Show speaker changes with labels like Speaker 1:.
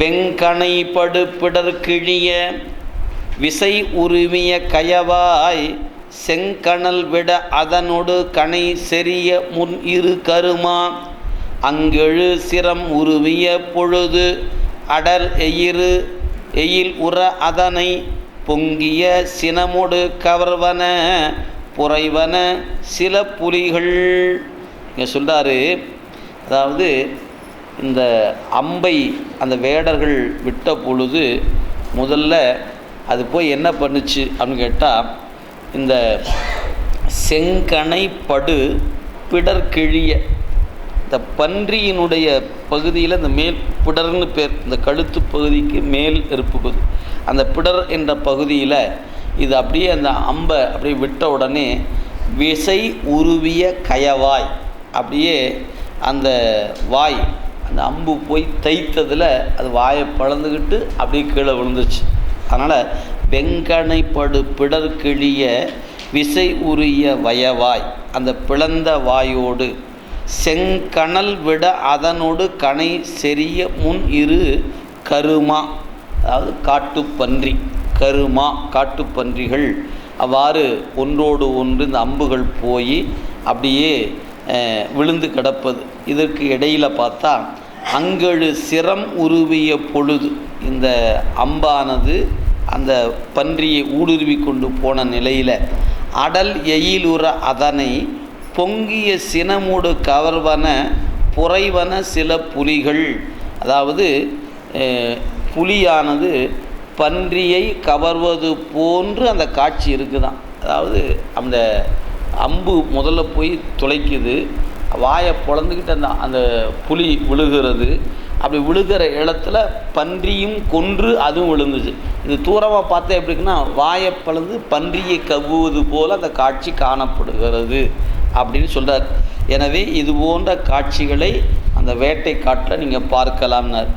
Speaker 1: வெங்கனை படுப்பிடர் கிழிய விசை உருவிய கயவாய் செங்கணல் விட அதனொடு கனை செறிய முன் இரு கருமா. அங்கெழு சிரம் உருவிய பொழுது அடர் எயிறு எயில் உற அதனை பொங்கிய சினமொடு கவர்வன புரைவன சில புலிகள். இங்கே சொல்கிறாரு அதாவது இந்த அம்பை அந்த வேடர்கள் விட்ட பொழுது முதல்ல அது போய் என்ன பண்ணுச்சு அப்படின்னு கேட்டால் இந்த செங்கனை படு பிடர் கிழிய இந்த பன்றியினுடைய பகுதியில் இந்த மேல் பிடர்னு பேர் இந்த கழுத்து பகுதிக்கு மேல் இருப்புகுது அந்த பிடர் என்ற பகுதியில் இது அப்படியே அந்த அம்பை அப்படியே விட்ட உடனே விசை உருவிய கயவாய் அப்படியே அந்த வாய் அந்த அம்பு போய் தைத்ததில் அது வாயை பழந்துக்கிட்டு அப்படியே கீழே விழுந்துச்சு அதனால் வெங்கனை படு பிடர் கிழிய விசை உரிய வயவாய் அந்த பிளந்த வாயோடு செங்கணல் விட அதனோடு கனை செறிய முன் இரு கருமா அதாவது காட்டுப்பன்றி கருமா காட்டுப்பன்றிகள். அவ்வாறு ஒன்றோடு ஒன்று இந்த அம்புகள் போய் அப்படியே விழுந்து கிடப்பது. இதற்கு இடையில் பார்த்தா அங்கழு சிரம் உருவிய பொழுது இந்த அம்பானது அந்த பன்றியை ஊடுருவி கொண்டு போன நிலையில் அடல் எயிலுற அதனை பொங்கிய சினமூடு கவர்வன புறைவன சில புலிகள். அதாவது புலியானது பன்றியை கவர்வது போன்று அந்த காட்சி இருக்குதான் அதாவது அந்த அம்பு முதல்ல போய் துளைக்குது. வாயை பொழந்துக்கிட்டு அந்த அந்த புலி விழுகிறது. அப்படி விழுகிற இடத்துல பன்றியும் கொன்று அதுவும் விழுந்துச்சு. இது தூரமாக பார்த்தா எப்படி இருக்குன்னா வாயை பழந்து பன்றியை கவ்வுவது போல் அந்த காட்சி காணப்படுகிறது அப்படின்னு சொல்கிறார் எனவே இது போன்ற காட்சிகளை அந்த வேட்டை காட்டில் நீங்கள் பார்க்கலாம்னார்.